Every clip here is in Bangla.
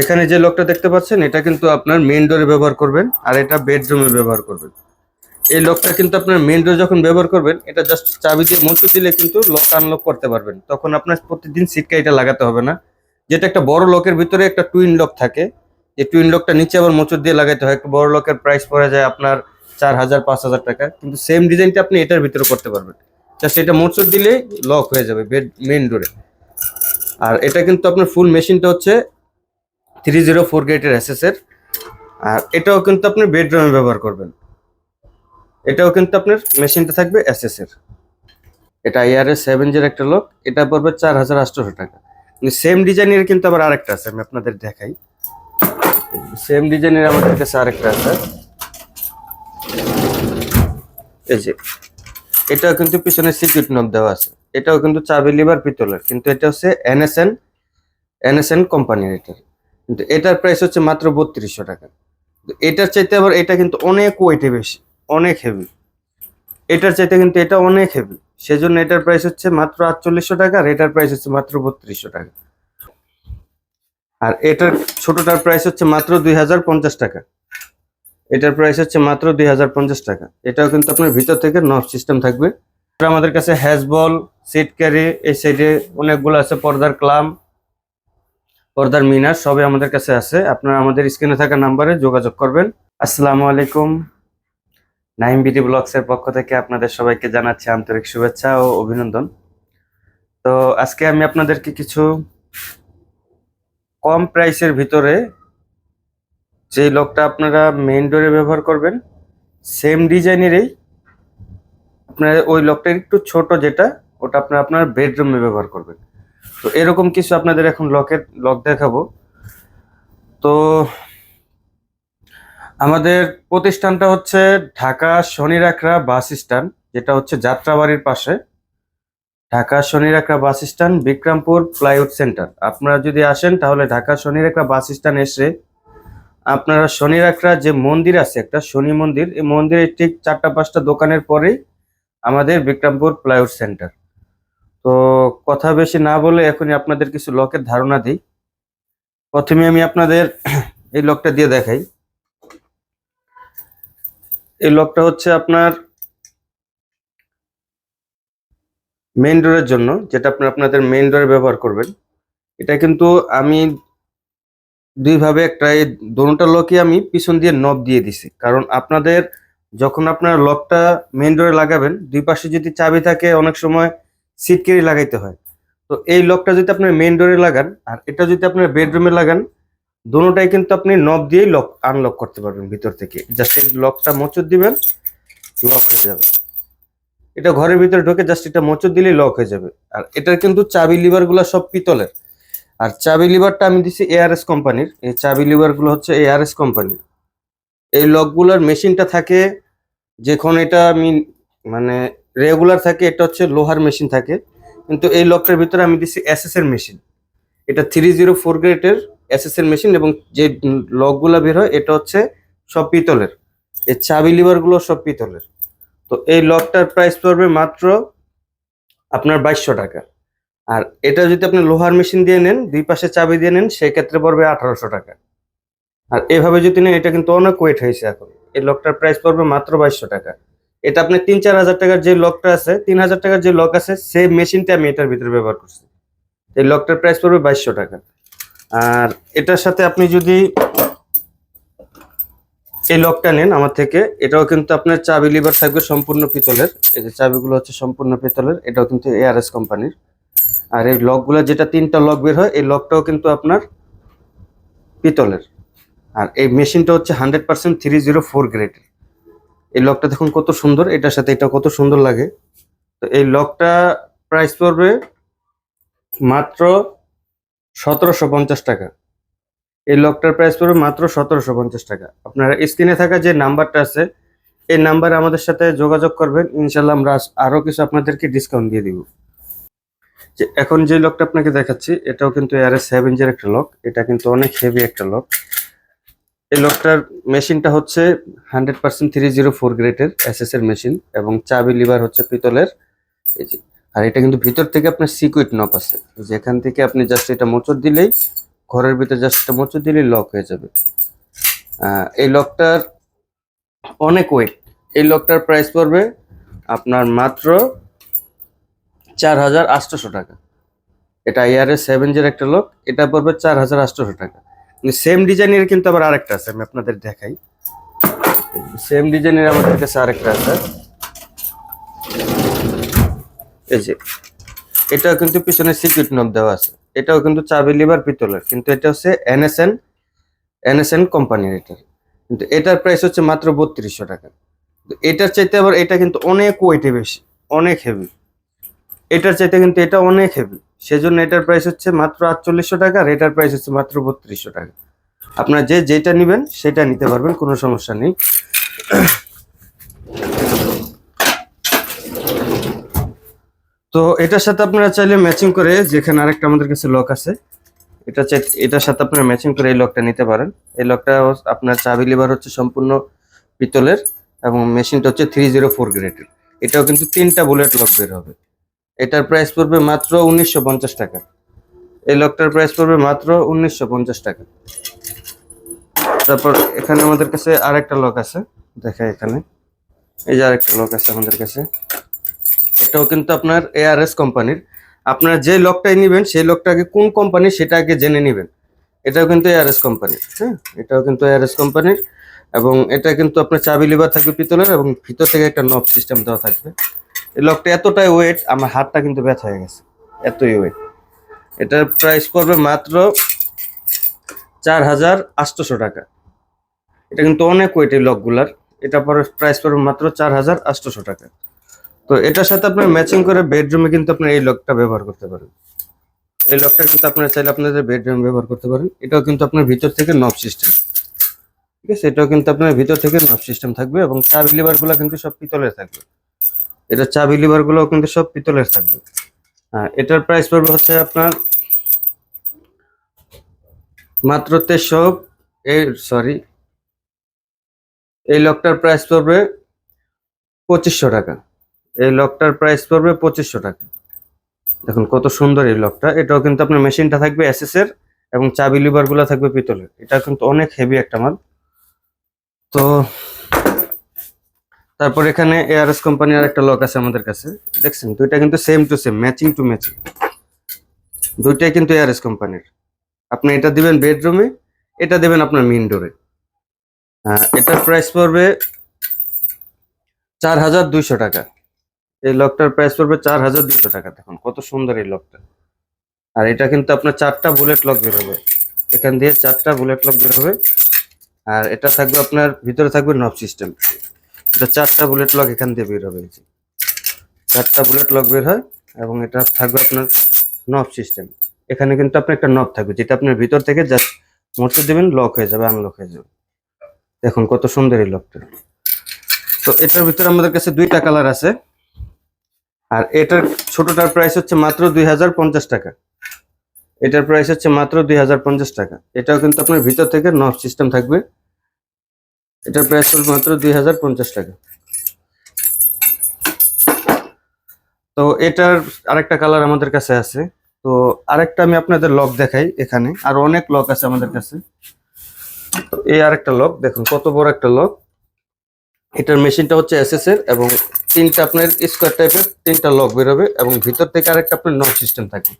এখানে যে লকটা দেখতে পাচ্ছেন, এটা কিন্তু আপনার মেইন ডোরে ব্যবহার করবেন আর এটা বেডরুমে ব্যবহার করবেন। এই লকটা কিন্তু আপনার মেইন ডোরে যখন ব্যবহার করবেন, এটা জাস্ট চাবি দিয়ে মুচু দিলে কিন্তু লক আনলক করতে পারবেন। তখন আপনার প্রতিদিন সিটকা এটা লাগাতে হবে না। যেটা একটা বড় লকের ভিতরে একটা টুইন লক থাকে, এই টুইন লকটা নিচে আবার মোচর দিয়ে লাগাতে হয়। একটা বড় লকের প্রাইস পড়ে যায় আপনার চার হাজার, পাঁচ হাজার টাকা। কিন্তু সেম ডিজাইনটা আপনি এটার ভিতরে করতে পারবেন। জাস্ট এটা মোচর দিলে লক হয়ে যাবে বেড মেইন ডোরে আর এটা কিন্তু আপনার ফুল মেশিনটা হচ্ছে থ্রি জিরো ফোর গেটের এসএসের আর এটাও কিন্তু আপনি বেডরুমে ব্যবহার করবেন। এটাও কিন্তু আপনার মেশিনটা থাকবে এসএস এর এটা আইআরএস সেভেন জিরো একটা লোক এটা পড়বে চার হাজার আটশোশো টাকা। সেম ডিজাইনের কিন্তু আবার আরেকটা আছে, আমি আপনাদের দেখাই। সেম ডিজাইনের আমাদের কাছে আরেকটা আছে। এই যে, এটাও কিন্তু পিছনে সিকিউরিটি নব দেওয়া আছে। এটাও কিন্তু চাবি লিভার পিতলের, কিন্তু এটা হচ্ছে এনএসএন এনএসএন কোম্পানির এটা। কিন্তু এটার প্রাইস হচ্ছে মাত্র বত্রিশশো টাকা। এটার চাইতে আবার এটা কিন্তু অনেক ওয়েটে বেশি, অনেক হেভি এটার চাইতে কিন্তু এটা অনেক হেভি সেজন্য এটার প্রাইস হচ্ছে মাত্র আটচল্লিশশো টাকা আর এটার প্রাইস হচ্ছে মাত্র বত্রিশশো টাকা। আর এটার ছোটটার প্রাইস হচ্ছে মাত্র দুই হাজার পঞ্চাশ টাকা। এটার প্রাইস হচ্ছে মাত্র দুই হাজার পঞ্চাশ টাকা। এটাও কিন্তু আপনার ভিতর থেকে নব সিস্টেম থাকবে। আমাদের কাছে হ্যাজবল সিট ক্যারি এই সাইডে অনেকগুলো আছে, পর্দার ক্লাম পর্দার মিনার সবই আমাদের কাছে আছে। আপনারা আমাদের স্ক্রিনে থাকা নাম্বারে যোগাযোগ করবেন। আসসালামু আলাইকুম। নাইম বিডি ব্লগসের পক্ষ থেকে আপনাদের সবাইকে জানাচ্ছি আন্তরিক শুভেচ্ছা ও অভিনন্দন। তো আজকে আমি আপনাদেরকে কিছু কম প্রাইসের ভিতরে যে লকটা আপনারা মেইন ডোরে ব্যবহার করবেন সেম ডিজাইনেরই আপনার ওই লকটা একটু ছোট যেটা, ওটা আপনার আপনার বেডরুমে ব্যবহার করবেন। তো এরকম কিছু আপনাদের এখন লকের, লক দেখাবো। তো আমাদের প্রতিষ্ঠানটা হচ্ছে ঢাকা শনিরাখড়া বাস স্ট্যান্ড, যেটা হচ্ছে যাত্রাবাড়ির পাশে। Dhaka Shonirakhra bus stand, Bikrampur plywood centre. আপনারা যদি আসেন, তাহলে ঢাকা শনিরাখড়া বাস স্ট্যান্ড এসে আপনারা শনিরাখড়া যে মন্দির আছে, একটা শনি মন্দির, এই মন্দিরের ঠিক চারটা পাঁচটা দোকানের পরেই আমাদের বিক্রমপুর ফ্লাইউড সেন্টার। তো কথা বেশি না বলে এখনই আপনাদের কিছু লকের ধারণা দিই। প্রথমে আমি আপনাদের এই লকটা দিয়ে দেখাই। এই লকটা হচ্ছে আপনার মেইন ডোরের জন্য, যেটা আপনার আপনাদের মেইন ডোরে ব্যবহার করবেন। এটা কিন্তু আমি দুইভাবে একটা, এই দোনোটা লকই আমি পিছন দিয়ে নব দিয়ে দিছি। কারণ আপনাদের যখন আপনার লকটা মেইন ডোরে লাগাবেন, দুই পাশে যদি চাবি থাকে, অনেক সময় সিট কেরি লাগাইতে হয়। তো এই লকটা যদি আপনার মেইন ডোরে লাগান, আর এটা যদি আপনার বেডরুমে লাগান দোনোটাই কিন্তু আপনি নব দিয়েই লক আনলক করতে পারবেন ভিতর থেকে। জাস্ট এই লকটা মোচর দিবেন লক হয়ে যাবে। এটা ঘরের ভিতরে ঢোকে জাস্ট এটা মোচর দিলেই লক হয়ে যাবে। আর এটার কিন্তু চাবি লিভারগুলো সব পিতলের। আর চাবি লিভারটা আমি দিছি এআরএস কোম্পানির এই চাবি লিভারগুলো হচ্ছে এআরএস কোম্পানির এই লকগুলোর মেশিনটা থাকে, যখন এটা আমি মানে রেগুলার থাকে, এটা হচ্ছে লোহার মেশিন থাকে। কিন্তু এই লকটার ভিতরে আমি দিচ্ছি এসএস এর মেশিন এটা থ্রি জিরো ফোর গ্রেডের এসএস এর মেশিন এবং যে লকগুলো বের হয়, এটা হচ্ছে সব পিতলের। এই চাবি লিভারগুলো সব পিতলের। তো এই লকটার প্রাইস পড়বে মাত্র আপনার বাইশশো টাকা। আর এটা যদি আপনি লোহার মেশিন দিয়ে নেন, দুই পাশে চাবি দিয়ে নেন সেই ক্ষেত্রে পড়বে আঠারোশো টাকা। আর এভাবে যদি নেন, এটা কিন্তু অনেক ওয়েট হয়েছে এখন। এই লকটার প্রাইস পড়বে মাত্র বাইশশো টাকা। এটা আপনি তিন, চার হাজার টাকার যে লকটা আছে, তিন হাজার টাকার যে লক আছে, সেই মেশিনটা আমি এটার ভিতরে ব্যবহার করছি। এই লকটার প্রাইস পড়বে বাইশশো টাকা। আর এটার সাথে আপনি যদি এই লকটা নেন আমার থেকে, এটাও কিন্তু আপনার চাবি লিভার থাকবে সম্পূর্ণ পিতলের। এই যে চাবিগুলো হচ্ছে সম্পূর্ণ পিতলের, এটাও কিন্তু এআরএস কোম্পানির আর এই লকগুলো যেটা তিনটা লক বের হয়, এই লকটাও কিন্তু আপনার পিতলের। আর এই মেশিনটা হচ্ছে hundred percent three zero four গ্রেডের এই লকটা দেখুন কত সুন্দর, এটার সাথে এটা কত সুন্দর লাগে। তো এই লকটা প্রাইস পড়বে মাত্র সতেরোশো পঞ্চাশ টাকা। এই লকটার প্রাইস পড়বে মাত্র সতেরোশো পঞ্চাশ টাকা। আপনারা স্ক্রিনে থাকা যে নাম্বারটা আছে, এই নাম্বারে আমাদের সাথে যোগাযোগ করবেন ইনশাল্লাহ আমরা আরও কিছু আপনাদেরকে ডিসকাউন্ট দিয়ে দিব। যে এখন যে লকটা আপনাকে দেখাচ্ছি, এটাও কিন্তু এয়ার সেভেন এর একটা লক এটা কিন্তু অনেক হেভি একটা লক এই লকটার মেশিনটা হচ্ছে hundred percent three zero four গ্রেডের এস এস এর মেশিন এবং চাবি, লিভার হচ্ছে পিতলের। এই যে, আর এটা কিন্তু ভিতর থেকে আপনার সিকুইট নপ আছে। যেখান থেকে আপনি জাস্ট এটা মোচর দিলেই, ঘরের ভিতরে জাস্ট এটা মোচড় দিলেই লক হয়ে যাবে। এই লকটার অনেক ওয়েট এই লকটার প্রাইস পড়বে আপনার মাত্র চার হাজার আটশোশো টাকা। এটা ইয়ারের সেভেন জের একটা লক, এটা পড়বে চার হাজার আটশোশো টাকা। সেম ডিজাইনের কিন্তু আবার আরেকটা আছে, আমি আপনাদের দেখাই। সেম ডিজাইনের আমাদের কাছে আরেকটা আছে। এই যে, এটাও কিন্তু পিছনে সিক্রেট নব দেওয়া আছে। এটাও কিন্তু চাবি লিভার পিতলের, কিন্তু এটা হচ্ছে এনএসএন এনএসএন কোম্পানির এটা। কিন্তু এটার প্রাইস হচ্ছে মাত্র বত্রিশশো টাকা। এটার চাইতে আবার এটা কিন্তু অনেক ওয়েটে বেশি, অনেক হেভি এটার চাইতে কিন্তু এটা অনেক হেভি সেজন্য এটার প্রাইস হচ্ছে মাত্র আটচল্লিশশো টাকা, আর এটার প্রাইস হচ্ছে মাত্র বত্রিশশো টাকা। আপনার যে যেটা নেবেন সেটা নিতে পারবেন, কোনো সমস্যা নেই। তো এটার সাথে আপনারা চাইলে ম্যাচিং করে, যেখানে আরেকটা আমাদের কাছে লক আছে, এটা চাই, এটার সাথে আপনারা ম্যাচিং করে এই লকটা নিতে পারেন। এই লকটা আপনার চাবি লিভার হচ্ছে সম্পূর্ণ পিতলের, এবং মেশিনটা হচ্ছে থ্রি জিরো ফোর গ্রেডের এটাও কিন্তু তিনটা বুলেট লক বের হবে। এটার প্রাইস পড়বে মাত্র উনিশশো পঞ্চাশ টাকা। এই লকটার প্রাইস পড়বে মাত্র উনিশশো পঞ্চাশ টাকা। তারপর এখানে আমাদের কাছে আরেকটা লক আছে দেখা এখানে। এই যে আরেকটা লক আছে আমাদের কাছে। এটাও কিন্তু আপনার এআরএস কোম্পানির আপনার যে লকটাই নেবেন, সেই লকটাকে কোন কোম্পানি সেটা আগে জেনে নেবেন। এটাও কিন্তু এআরএস কোম্পানির হ্যাঁ? এটাও কিন্তু এআরএস কোম্পানির এবং এটা কিন্তু আপনার চাবি লিভার থাকবে পিতলের এবং ভিতর থেকে একটা নব সিস্টেম দেওয়া থাকবে। এই লকটা এতটাই ওয়েট আমার হাতটা কিন্তু ব্যথা হয়ে গেছে। এতই ওয়েট এটার প্রাইস পড়বে মাত্র চার হাজার আটশোশো টাকা। এটা কিন্তু অনেক ওয়েট এই লকগুলার এটা পরে প্রাইস পড়বে মাত্র চার হাজার আটশোশো টাকা। তো এটার সাথে আপনার ম্যাচিং করে বেডরুমে কিন্তু আপনার এই লকটা ব্যবহার করতে পারেন। এই লকটা কিন্তু আপনারা চাইলে আপনাদের বেডরুমে ব্যবহার করতে পারেন। এটাও কিন্তু আপনার ভিতর থেকে নব সিস্টেম ঠিক আছে? এটাও কিন্তু আপনার ভিতর থেকে নব সিস্টেম থাকবে এবং চাবি লিভারগুলো কিন্তু সব পিতলের থাকবে। এটা চাবি লিভারগুলো কিন্তু সব পিতলের থাকবে। হ্যাঁ এটার প্রাইস পড়বে হচ্ছে আপনার মাত্র তেরোশো এই সরি এই লকটার প্রাইস পড়বে পঁচিশশো টাকা। এই লকটার প্রাইস পড়বে পঁচিশশো টাকা। দেখুন কত সুন্দর এই লকটা। এটাও কিন্তু আপনার মেশিনটা থাকবে এসএস এর এবং চাবি লিভারগুলো থাকবে পিতলের। এটা কিন্তু অনেক হেভি একটা মাল। তো তারপর এখানে এআরএস কোম্পানির আর একটা লক আছে আমাদের কাছে। দেখছেন? দুইটা কিন্তু same to same matching to matching দুইটাই কিন্তু এআরএস কোম্পানির আপনি এটা দিবেন বেডরুমে এটা দেবেন আপনার মেইন ডোরে এটার প্রাইস পড়বে চার হাজার দুইশো টাকা। এই লকটার প্রাইস পড়বে চার হাজার দুইশো টাকা। দেখুন, কত সুন্দর এই লকটা আর এটা কিন্তু আপনার চারটা বুলেট লক বের হবে। এখান দিয়ে চারটা বুলেট লক বের হবে। আর এটা থাকবে আপনার, ভিতরে থাকবে নব সিস্টেম এটা চারটা বুলেট লক এখান দিয়ে বের হবে চারটা বুলেট লক বের হয় এবং এটা থাকবে আপনার নব সিস্টেম এখানে কিন্তু আপনার একটা নব থাকবে, যেটা আপনার ভিতর থেকে জাস্ট মরতে দেবেন লক হয়ে যাবে আনলক হয়ে যাবে। দেখুন কত সুন্দর এই লকটা তো এটার ভিতরে আমাদের কাছে দুইটা কালার আছে। আর এটার ছোটটার প্রাইস হচ্ছে মাত্র দুই হাজার পঞ্চাশ টাকা। এটার প্রাইস হচ্ছে মাত্র দুই হাজার পঞ্চাশ টাকা। এটাও কিন্তু আপনার ভিতর থেকে নব সিস্টেম থাকবে। এটার প্রাইস হল মাত্র দুই হাজার পঞ্চাশ টাকা। তো এটার আরেকটা কালার আমাদের কাছে আছে। তো আরেকটা আমি আপনাদের লক দেখাই এখানে। আর অনেক লক আছে আমাদের কাছে। তো এই আরেকটা লক দেখুন কত বড় একটা লক এটার মেশিনটা হচ্ছে এসএস এর এবং তিনটা আপনার স্কোয়ার টাইপের তিনটা লক বেরোবে এবং ভিতর থেকে আরেকটা আপনার নক সিস্টেম থাকে।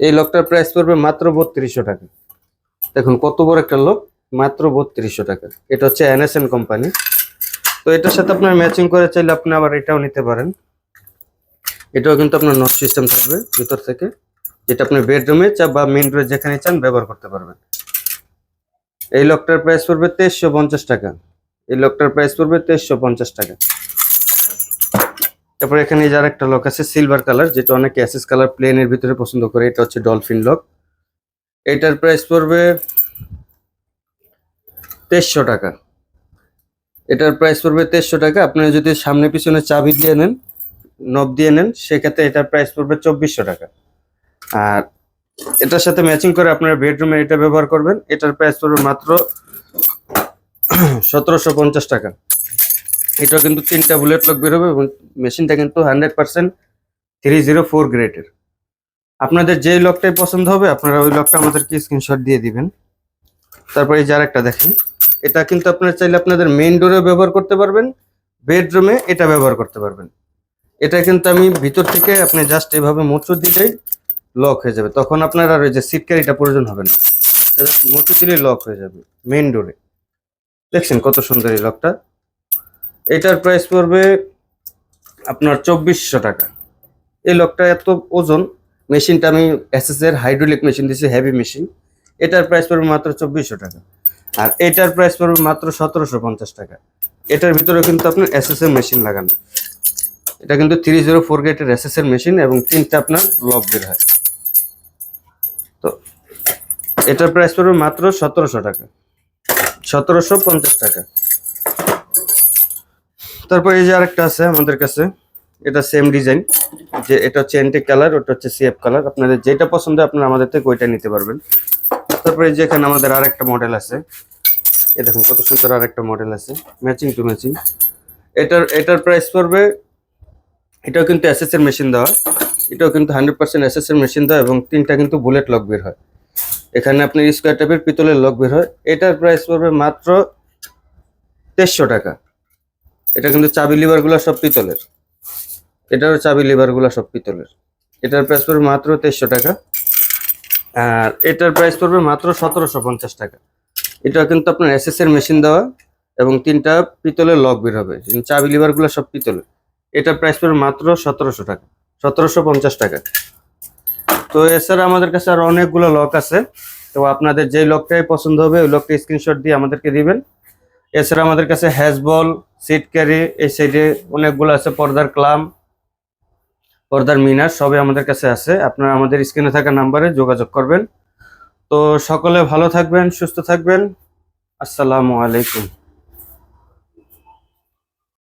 এই লকটার প্রাইস পড়বে মাত্র বত্রিশশো টাকা। দেখুন কত বড় একটা লক মাত্র বত্রিশশো টাকা। এটা হচ্ছে এনএসএন কোম্পানি তো এটার সাথে আপনার ম্যাচিং করে চাইলে আপনি আবার এটাও নিতে পারেন। এটাও কিন্তু আপনার নট সিস্টেম থাকবে ভিতর থেকে, যেটা আপনি বেডরুমে চা বা মেন ডোরে যেখানে চান ব্যবহার করতে পারবেন। এই লকটার প্রাইস পড়বে তেইশশো পঞ্চাশ টাকা। এই লকটার প্রাইস পড়বে তেইশশো পঞ্চাশ টাকা। তারপর এখানে যার একটা লক আছে সিলভার কালার যেটা অনেকে অ্যাসেস কালার প্লেনের ভিতরে পছন্দ করে, এটা হচ্ছে ডলফিন লক এটার প্রাইস পড়বে তেইশশো টাকা। এটার প্রাইস পড়বে তেইশশো টাকা। আপনি যদি সামনে পিছনে চাবি দিয়ে নেন নব দিয়ে নেন, সেক্ষেত্রে এটার প্রাইস পড়বে চব্বিশশো টাকা। আর এটার সাথে ম্যাচিং করে আপনারা বেডরুমে এটা ব্যবহার করবেন। এটার প্রাইস পড়বে মাত্র সতেরোশো পঞ্চাশ টাকা। এটা কিন্তু তিনটা বুলেট লক বেরোবে এবং মেশিনটা কিন্তু hundred percent three zero four গ্রেডের আপনাদের যেই লকটাই পছন্দ হবে, আপনারা ওই লকটা আমাদেরকে স্ক্রিনশট দিয়ে দিবেন। তারপরে যার একটা দেখেন। এটা কিন্তু আপনারা চাইলে আপনাদের মেইন ডোরে ব্যবহার করতে পারবেন বেডরুমে এটা ব্যবহার করতে পারবেন। এটা কিন্তু আমি ভিতর থেকে আপনি জাস্ট এভাবে মোচড় দিলেই লক হয়ে যাবে। তখন আপনার আর ওই যে সিট ক্যারিটা প্রয়োজন হবে না। মোচড় দিলেই লক হয়ে যাবে মেইন ডোরে দেখছেন কত সুন্দর এই লকটা এটার প্রাইস পড়বে আপনার চব্বিশশো টাকা। এই লকটা এত ওজন মেশিনটা আমি এসএস এর হাইড্রোলিক মেশিন দিয়েছি হেভি মেশিন এটার প্রাইস পড়বে মাত্র চব্বিশশো টাকা। আর এটার প্রাইস পড়বে মাত্র সতেরোশো পঞ্চাশ টাকা। এটার ভিতরে কিন্তু আপনার এসএস এর মেশিন লাগানো। এটা কিন্তু থ্রি জিরো ফোর গেটের এসএস এর মেশিন এবং তিনটা আপনার লক বের হয়। তো এটার প্রাইস পড়বে মাত্র সতেরোশো টাকা। সতেরোশো পঞ্চাশ টাকা। তারপর এই যে আরেকটা আছে আমাদের কাছে। এটা সেম ডিজাইন যে এটা হচ্ছে এন্টিক কালার ওটা হচ্ছে সিএফ কালার আপনাদের যেটা পছন্দ আপনারা আমাদের থেকে ওইটা নিতে পারবেন। তারপরে এই যে এখানে আমাদের আরেকটা মডেল আছে। এই দেখুন কত সুন্দর আরেকটা মডেল আছে। ম্যাচিং টু ম্যাচিং এটার এটার প্রাইস পড়বে, এটাও কিন্তু এসএস এর মেশিন দেওয়া। এটাও কিন্তু হান্ড্রেড পার্সেন্ট এসএস এর মেশিন দেওয়া এবং তিনটা কিন্তু বুলেট লক বের হয়। এখানে আপনার স্কোয়ার টাইপের পিতলের লক বের হয়। এটার প্রাইস পড়বে মাত্র তেইশশো টাকা। এটা কিন্তু চাবি লিভারগুলো সব পিতলের। এটারও চাবি লিভারগুলো সব পিতলের। এটার প্রাইস পড়বে মাত্র তেইশশো টাকা। আর এটার প্রাইস পড়বে মাত্র সতেরোশো পঞ্চাশ টাকা। এটা কিন্তু আপনার এসএস এর মেশিন দেওয়া এবং তিনটা পিতলের লক বের হবে। চাবি লিভারগুলো সব পিতলের। এটার প্রাইস পড়বে মাত্র সতেরোশো টাকা, সতেরোশো পঞ্চাশ টাকা। তো এছাড়া আমাদের কাছে আর অনেকগুলো লক আছে। তো আপনাদের যেই লকটাই পছন্দ হবে, ওই লকটা স্ক্রিনশট দিয়ে আমাদেরকে দিবেন। এছাড়া আমাদের কাছে হ্যাজবল সিট ক্যারি এই সাইডে অনেকগুলো আছে, পর্দার ক্লাম পর্দার মিনার সবে আমাদের কাছে আছে। আপনারা আমাদের স্ক্রিনে থাকা নাম্বারে যোগাযোগ করবেন। তো সকলে ভালো থাকবেন, সুস্থ থাকবেন। আসসালামু আলাইকুম।